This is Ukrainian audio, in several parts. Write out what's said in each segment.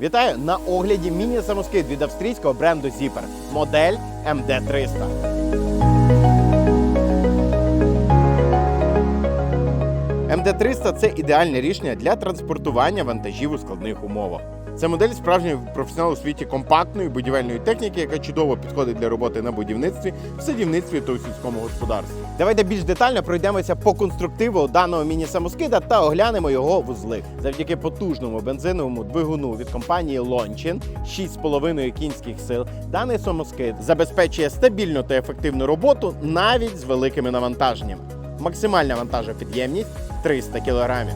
Вітаю на огляді міні-самоскид від австрійського бренду Zipper. Модель MD300. МД-300 це ідеальне рішення для транспортування вантажів у складних умовах. Це модель справжньої професіонал у світі компактної будівельної техніки, яка чудово підходить для роботи на будівництві, в садівництві та у сільському господарстві. Давайте більш детально пройдемося по конструктиву даного міні-самоскида та оглянемо його вузли. Завдяки потужному бензиновому двигуну від компанії Lonchin 6,5 кінських сил. Даний самоскид забезпечує стабільну та ефективну роботу навіть з великими навантаженнями. Максимальна вантажопідємність 300 кг.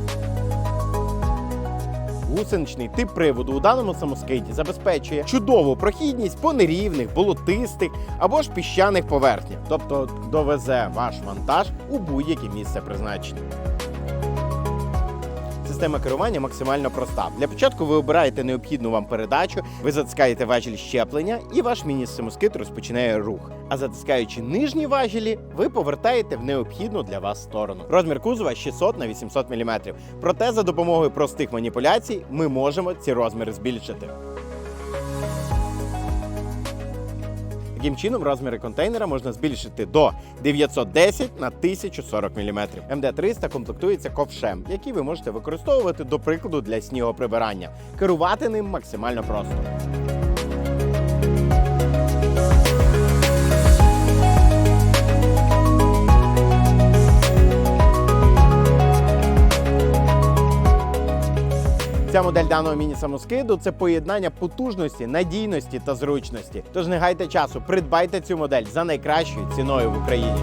Гусеничний тип приводу у даному самоскиді забезпечує чудову прохідність по нерівних, болотистих або ж піщаних поверхнях, тобто довезе ваш вантаж у будь-яке місце призначення. Система керування максимально проста. Для початку ви обираєте необхідну вам передачу, ви затискаєте важіль щеплення, і ваш міні-самоскид розпочинає рух. А затискаючи нижні важелі, ви повертаєте в необхідну для вас сторону. Розмір кузова 600 на 800 мм. Проте за допомогою простих маніпуляцій ми можемо ці розміри збільшити. Таким чином, розміри контейнера можна збільшити до 910 на 1040 мм. МД-300 комплектується ковшем, який ви можете використовувати, до прикладу, для снігоприбирання. Керувати ним максимально просто. Ця модель даного міні-самоскиду це поєднання потужності, надійності та зручності. Тож не гайте часу, придбайте цю модель за найкращою ціною в Україні.